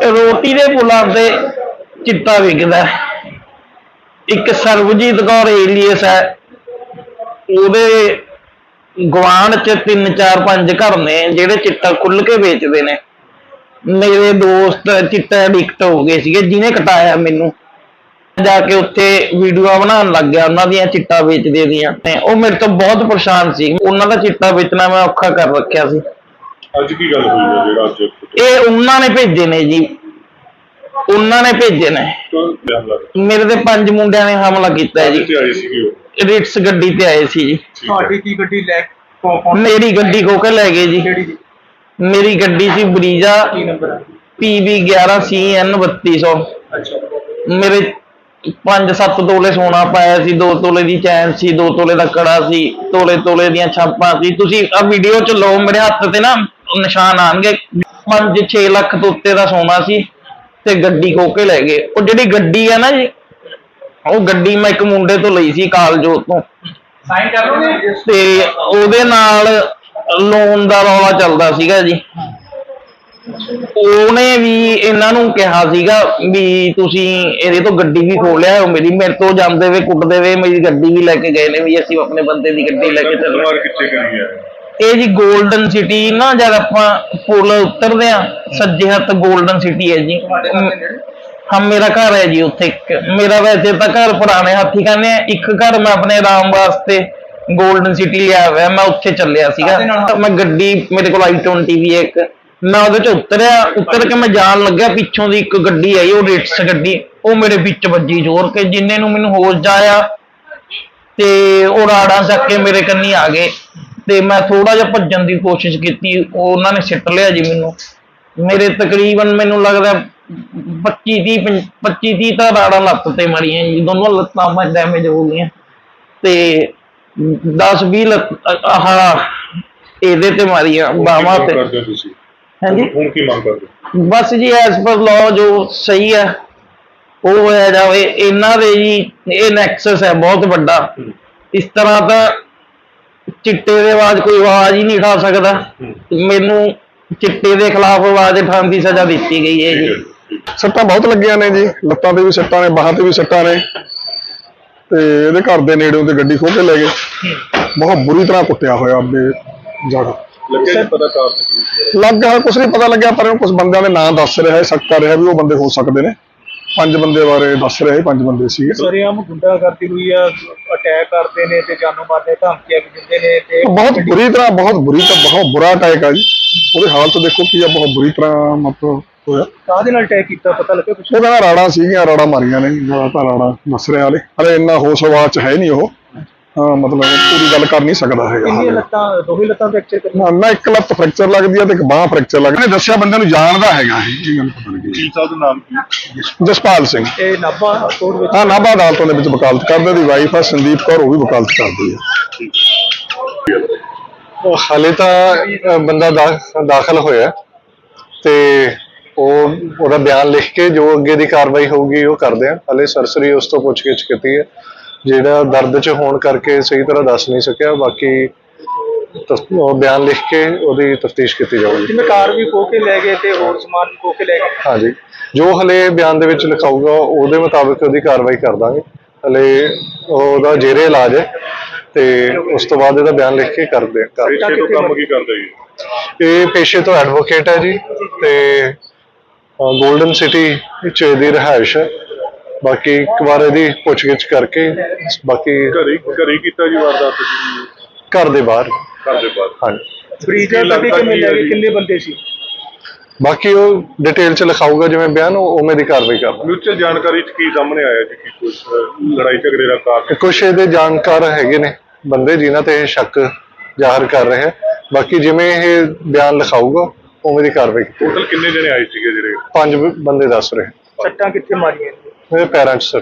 ਰੋਟੀ ਦੇ ਪੁਲਾਂ ਤੇ ਚਿੱਟਾ ਵਿਕਦਾ। ਇੱਕ ਸਰਬਜੀਤ ਕੌਰ ਏਲੀਅਸ ਹੈ। ਉਹਦੇ ਗਵਾਂਢ ਚ ਤਿੰਨ, ਚਾਰ, ਪੰਜ ਘਰ ਨੇ, ਜਿਹੜੇ ਚਿੱਟਾ ਖੁੱਲ ਕੇ ਵੇਚਦੇ ਨੇ। ਮੇਰੇ ਦੋਸਤ ਚਿੱਟਾ ਐਡਿਕਟ ਹੋ ਗਏ ਸੀਗੇ, ਜਿਹਨੇ ਕਟਾਇਆ ਮੈਨੂੰ। ਜਾ ਕੇ ਉੱਥੇ ਵੀਡੀਓ ਬਣਾਉਣ ਲੱਗ ਗਿਆ, ਉਹਨਾਂ ਦੀਆਂ ਚਿੱਟਾ ਵੇਚਦੇ ਦੀਆਂ। ਉਹ ਮੇਰੇ ਤੋਂ ਬਹੁਤ ਪਰੇਸ਼ਾਨ ਸੀ। ਉਹਨਾਂ ਦਾ ਚਿੱਟਾ ਵੇਚਣਾ ਮੈਂ ਔਖਾ ਕਰ ਰੱਖਿਆ ਸੀ। ਅੱਜ ਕੀ ਗੱਲ ਹੋਈ ਹੈ ਜਿਹੜਾ ਅੱਜ ਇਹ ਉਹਨਾਂ ਨੇ ਭੇਜੇ ਨੇ ਜੀ। ਉਹਨਾਂ ਨੇ ਭੇਜੇ ਨੇ। ਤੋਂ ਬਿਆਨ ਲੱਗ ਮੇਰੇ ਤੇ ਪੰਜ ਮੁੰਡਿਆਂ ਨੇ ਹਮਲਾ ਕੀਤਾ ਹੈ ਜੀ। ਕਿੱਥੇ ਆਏ ਸੀਗੇ ਉਹ। ਰਿਟਸ ਗੱਡੀ ਤੇ ਆਏ ਸੀ ਜੀ। ਠੀਕ ਹੈ। ਤੁਹਾਡੀ ਕੀ ਗੱਡੀ ਲੈ ਕੌਣ ਕੌਣ ਮੇਰੀ ਗੱਡੀ ਖੋ ਕੇ ਲੈ ਗਏ ਜੀ। ਕਿਹੜੀ ਜੀ? ਮੇਰੀ ਗੱਡੀ ਸੀ ਬਰੀਜਾ ਕੀ ਨੰਬਰ ਹੈ PB 11 CN 3200 ਅੱਛਾ। ਮੇਰੇ 5-7 ਤੋਲੇ ਸੋਨਾ ਪਾਇਆ ਸੀ। 2 ਤੋਲੇ ਦੀ ਚੈਨ ਸੀ 2 ਤੋਲੇ ਦਾ ਕੜਾ ਸੀ ਤੋਲੇ ਤੋਲੇ ਦੀਆਂ ਛਾਪਾਂ ਸੀ। ਤੁਸੀਂ ਆ ਵੀਡੀਓ ਚ ਲਓ ਮੇਰੇ ਹੱਥ ਤੇ ਨਾ ਨਿਸ਼ਾਨ ਆਣਗੇ। 5-6 ਲੱਖ ਤੋਂ ਉੱਤੇ ਦਾ ਸੋਨਾ ਸੀ ਤੇ ਗੱਡੀ ਖੋ ਕੇ ਲੈ ਗਏ। ਉਹ ਜਿਹੜੀ ਗੱਡੀ ਆ ਨਾ ਜੀ ਉਹ ਗੱਡੀ ਮੈਂ ਇੱਕ ਮੁੰਡੇ ਤੋਂ ਲਈ ਸੀ ਕਾਲਜੋਤ ਤੋਂ। ਸਾਈਨ ਕਰ ਲਓਗੇ? ਤੇ ਉਹਦੇ ਨਾਲ ਲੋਨ ਦਾ ਰੌਲਾ ਚੱਲਦਾ ਸੀਗਾ ਜੀ। ਉਹਨੇ ਵੀ ਇਹਨਾਂ ਨੂੰ ਕਿਹਾ ਸੀਗਾ ਵੀ ਤੁਸੀਂ ਇਹਦੇ ਤੋਂ ਗੱਡੀ ਵੀ ਖੋਲਿਆ ਹੋ ਮੇਰੀ ਮੇਰੇ ਤੋਂ ਜਾਂਦੇ ਵੇ ਕੁੱਟਦੇ ਵੇ ਮੇਰੀ ਗੱਡੀ ਵੀ ਲੈ ਕੇ ਗਏ ਨੇ ਵੀ ਅਸੀਂ ਆਪਣੇ ਬੰਦੇ ਦੀ ਗੱਡੀ ਲੈ ਕੇ ਚੱਲੇ ਪਰਿਵਾਰ ਕਿੱਥੇ ਕਰੀ ਹੈ ਇਹ ਜੀ 골ਡਨ ਸਿਟੀ ਨਾ ਜਦ ਆਪਾਂ ਪੁਲ ਉਤਰਦੇ ਆ ਸੱਜੇ ਹੱਥ 골ਡਨ ਸਿਟੀ ਹੈ ਜੀ। ਹਾਂ ਮੇਰਾ ਘਰ ਹੈ ਜੀ ਉੱਥੇ ਮੇਰਾ ਵੈਸੇ ਤਾਂ ਘਰ ਪੁਰਾਣੇ ਹਾਥੀ ਕਹਿੰਦੇ ਆ ਇੱਕ ਘਰ ਮੈਂ ਆਪਣੇ ਆਰਾਮ ਵਾਸਤੇ 골ਡਨ ਸਿਟੀ ਲਿਆ ਹੋਇਆ ਮੈਂ ਉੱਥੇ ਚੱਲਿਆ ਸੀਗਾ। ਮੈਂ ਗੱਡੀ ਮੇਰੇ ਕੋਲ i20 ਵੀ ਹੈ ਇੱਕ। ਮੈਂ ਉਹਦੇ ਚ ਉਤਰਿਆ ਉਤਰ ਕੇ ਮੈਂ ਜਾਣ ਲੱਗਿਆ ਪਿੱਛੋਂ ਦੀ ਇੱਕ ਗੱਡੀ ਆਈ ਉਹ ਰੇਟਸ ਗੱਡੀ ਉਹ ਮੇਰੇ ਵਿੱਚ ਵੱਜੀ ਜ਼ੋਰ ਕੇ ਜਿੰਨੇ ਨੂੰ ਮੈਨੂੰ ਹੋਸ਼ ਜਾਇਆ ਤੇ ਉਹ ਰਾੜਾਂ ਚੱਕ ਕੇ ਮੇਰੇ ਕੰਨੀ ਆ ਗਏ। ਤੇ ਮੈਂ ਥੋੜਾ ਜਿਹਾ ਭੱਜਣ ਦੀ ਕੋਸ਼ਿਸ਼ ਕੀਤੀ ਉਹ ਉਹਨਾਂ ਨੇ ਸਿੱਟ ਲਿਆ ਜੀ ਮੈਨੂੰ। ਮੇਰੇ ਤਕਰੀਬਨ ਮੈਨੂੰ ਲੱਗਦਾ 25 30 25 30 ਤਾਂ ਰਾੜਾਂ ਲੱਤ ਤੇ ਮਾਰੀਆਂ ਜੀ ਦੋਨੋਂ ਲੱਤਾਂ ਮੈਂ ਡੈਮੇਜ ਹੋ ਗਈਆਂ। ਤੇ 10 20 ਲੱਤ ਆਹ ਇਹਦੇ ਤੇ ਮਾਰੀਆਂ ਬਾਹਾਂ ਤੇ। ਹਾਂਜੀ? ਹੁਣ ਕੀ ਮੰਗ ਕਰਦੇ? ਬਸ ਜੀ ਐਸ ਪਰ ਲਾਅ ਜੋ ਸਹੀ ਹੈ ਉਹ ਹੋਇਆ ਜਾਵੇ। ਇਹਨਾਂ ਦੇ ਜੀ ਇਹ ਨੈਕਸਸ ਹੈ ਬਹੁਤ ਵੱਡਾ। ਇਸ ਤਰ੍ਹਾਂ ਤਾਂ ਚਿੱਟੇ ਦੇ ਆਵਾਜ਼ ਕੋਈ ਆਵਾਜ਼ ਹੀ ਨਹੀਂ ਉਠਾ ਸਕਦਾ। ਮੈਨੂੰ ਚਿੱਟੇ ਦੇ ਖਿਲਾਫ ਆਵਾਜ਼ ਉਠਾਉਣ ਦੀ ਸਜ਼ਾ ਦਿੱਤੀ ਗਈ ਹੈ ਜੀ। ਸੱਟਾਂ ਬਹੁਤ ਲੱਗੀਆਂ ਨੇ ਜੀ। ਲੱਤਾਂ ਤੇ ਵੀ ਸੱਟਾਂ ਨੇ ਬਾਹਾਂ ਤੇ ਵੀ ਸੱਟਾਂ ਨੇ। ਤੇ ਇਹਦੇ ਘਰ ਦੇ ਨੇੜਿਓਂ ਤੇ ਗੱਡੀ ਖੋਹ ਕੇ ਲੈ ਗਏ। ਬਹੁਤ ਬੁਰੀ ਤਰ੍ਹਾਂ ਕੁੱਟਿਆ ਹੋਇਆ ਅੱਬੇ ਜੜ ਲੱਗਿਆ ਪਤਾ ਕਾਰ ਲੱਗ ਗਿਆ ਕੁਝ ਨਹੀਂ ਪਤਾ ਲੱਗਿਆ ਪਰ ਕੁਝ ਬੰਦਿਆਂ ਦੇ ਨਾਂ ਦੱਸ ਰਿਹਾ ਹੈ ਸ਼ੱਕ ਕਰ ਰਿਹਾ ਵੀ ਉਹ ਬੰਦੇ ਹੋ ਸਕਦੇ ਨੇ। ਪੰਜ ਬੰਦੇ ਬਾਰੇ ਦੱਸ ਰਿਹਾ ਹੈ ਪੰਜ ਬੰਦੇ ਸੀਗੇ। ਸਰਿਆਮ ਗੁੰਡਾ ਕਰਦੀ ਹੋਈ ਆ ਅਟੈਕ ਕਰਦੇ ਨੇ ਤੇ ਜਾਨੋਂ ਮਾਰਦੇ ਧਮਕੀਆਂ ਵੀ ਦਿੰਦੇ ਨੇ ਤੇ ਬਹੁਤ ਬੁਰੀ ਤਰ੍ਹਾਂ ਬਹੁਤ ਬੁਰੀ ਤਾਂ ਬਹੁਤ ਬੁਰਾ ਅਟੈਕ ਆ ਜੀ। ਉਹਦੀ ਹਾਲਤ ਦੇਖੋ ਕੀ ਆ ਬਹੁਤ ਬੁਰੀ ਤਰ੍ਹਾਂ ਮਤਲਬ ਹੋਇਆ। ਕਾਹਦੇ ਨਾਲ ਅਟੈਕ ਕੀਤਾ ਪਤਾ ਲੱਗਿਆ ਕੁਛ? ਉਹ ਕਹਿੰਦਾ ਰਾੜਾਂ ਸੀਗੀਆਂ ਰਾੜਾਂ ਮਾਰੀਆਂ ਨੇ ਜ਼ਿਆਦਾ ਤਾਂ ਰਾੜਾਂ ਦੱਸ ਰਿਹਾ ਹਾਲੇ ਹਲੇ ਇੰਨਾ ਹੋਸ਼ ਹਵਾਸ ਚ ਹੈ ਨਹੀਂ ਉਹ। ਮਤਲਬ ਪੂਰੀ ਗੱਲ ਕਰ ਨਹੀਂ ਸਕਦਾ ਹੈਗਾ ਕਿੰਨੀਆਂ। ਲੱਤਾਂ ਦੋਵੇਂ ਲੱਤਾਂ ਫ੍ਰੈਕਚਰ ਨਾ ਨਾ ਇੱਕ ਲੱਤ ਫ੍ਰੈਕਚਰ ਲੱਗਦੀ ਆ ਤੇ ਇੱਕ ਬਾਹ ਫ੍ਰੈਕਚਰ ਲੱਗਦੀ ਨੇ ਦੱਸਿਆ ਬੰਦੇ ਨੂੰ ਜਾਣਦਾ ਹੈਗਾ ਇਹ ਗੱਲ ਪਤਾ ਲੱਗੀ। ਵਕੀਲ ਸਾਹਿਬ ਦਾ ਨਾਮ ਕੀ? ਜਸਪਾਲ ਸਿੰਘ। ਇਹ ਨਾਭਾ ਕੋਰਟ ਵਿੱਚ ਹਾਂ ਨਾਭਾ ਅਦਾਲਤੋਂ ਦੇ ਵਿੱਚ ਵਕਾਲਤ ਕਰਦੇ ਦੀ ਵਾਈਫ ਆ ਸੰਦੀਪ ਕੌਰ ਉਹ ਵੀ ਵਕਾਲਤ ਕਰਦੀ ਆ। ਉਹ ਹਾਲੇ ਤਾਂ ਬੰਦਾ ਦਾਖਲ ਹੋਇਆ। ਤੇ ਉਹ ਉਹਦਾ ਬਿਆਨ ਲਿਖ ਕੇ ਜੋ ਅੱਗੇ ਦੀ ਕਾਰਵਾਈ ਹੋਊਗੀ ਉਹ ਕਰਦੇ ਆ। ਹਾਲੇ ਸਰਸਰੀ ਉਸ ਤੋਂ ਪੁੱਛਗਿੱਛ ਕੀਤੀ ਹੈ ਜਿਹੜਾ ਦਰਦ ਚ ਹੋਣ ਕਰਕੇ ਸਹੀ ਤਰ੍ਹਾਂ ਦੱਸ ਨਹੀਂ ਸਕਿਆ ਬਾਕੀ ਤਸ- ਉਹ ਬਿਆਨ ਲਿਖ ਕੇ ਉਹਦੀ ਤਫਤੀਸ਼ ਕੀਤੀ ਜਾਊਗੀ। ਜਿਵੇਂ ਕਾਰ ਵੀ ਖੋ ਕੇ ਲੈ ਗਏ ਤੇ ਹੋਰ ਸਮਾਨ ਵੀ ਖੋ ਕੇ ਲੈ ਗਏ। ਹਾਂਜੀ। ਜੋ ਹਲੇ ਬਿਆਨ ਦੇ ਵਿੱਚ ਲਿਖਾਊਗਾ ਉਹਦੇ ਮੁਤਾਬਕ ਉਹਦੀ ਕਾਰਵਾਈ ਕਰ ਦਾਂਗੇ। ਹਲੇ ਉਹਦਾ ਜੇਰੇ ਇਲਾਜ ਹੈ ਤੇ ਉਸ ਤੋਂ ਬਾਅਦ ਇਹਦਾ ਬਿਆਨ ਲਿਖ ਕੇ ਕਰਦੇ ਕਰ ਪੇਸ਼ੇ ਤੋਂ ਕੰਮ ਕੀ ਕਰਦਾ ਜੀ? ਇਹ ਪੇਸ਼ੇ ਤੋਂ ਐਡਵੋਕੇਟ ਹੈ ਜੀ ਤੇ 골ਡਨ ਸਿਟੀ ਵਿੱਚ ਇਹਦੀ ਰਿਹਾਇਸ਼ ਹੈ। ਬਾਕੀ ਇੱਕ ਵਾਰ ਇਹਦੀ ਪੁੱਛਗਿੱਛ ਕਰਕੇ ਬਾਕੀ ਘਰੇ ਘਰੇ ਕੀਤਾ ਜੀ ਵਾਰਦਾਤ ਜੀ? ਘਰ ਦੇ ਬਾਹਰ। ਘਰ ਦੇ ਬਾਹਰ। ਹਾਂਜੀ। ਬਰੀਜਾ ਤੱਕ ਕਿਵੇਂ ਲੈ ਗਏ ਕਿੰਨੇ ਬੰਦੇ ਸੀ? ਬਾਕੀ ਉਹ ਡਿਟੇਲ ਚ ਲਿਖਾਊਗਾ ਜਿਵੇਂ ਬਿਆਨ ਉਹ ਉਵੇਂ ਦੀ ਕਾਰਵਾਈ ਕਰਦਾ ਮਿਊਚੁਅਲ ਜਾਣਕਾਰੀ ਚ ਕੀ ਸਾਹਮਣੇ ਆਇਆ ਜੀ ਕਿ ਕੁਝ ਲੜਾਈ ਝਗੜੇ ਦਾ ਕਾਰਨ? ਕੁਝ ਇਹਦੇ ਜਾਣਕਾਰ ਹੈਗੇ ਨੇ ਬੰਦੇ ਜਿਨ੍ਹਾਂ ਤੇ ਇਹ ਸ਼ੱਕ ਜ਼ਾਹਰ ਕਰ ਰਹੇ ਹੈ। ਬਾਕੀ ਜਿਵੇਂ ਇਹ ਬਿਆਨ ਲਿਖਾਊਗਾ ਉਵੇਂ ਦੀ ਕਾਰਵਾਈ ਕੀਤੀ ਟੋਟਲ ਕਿੰਨੇ ਜਣੇ ਆਏ ਸੀਗੇ ਜਿਹੜੇ? ਪੰਜ ਬੰਦੇ ਦੱਸ ਰਹੇ ਸੱਟਾਂ ਕਿੱਥੇ ਮਾਰੀਆਂ ਮੇਰੇ ਪੈਰਾਂ 'ਚ ਸੱਟ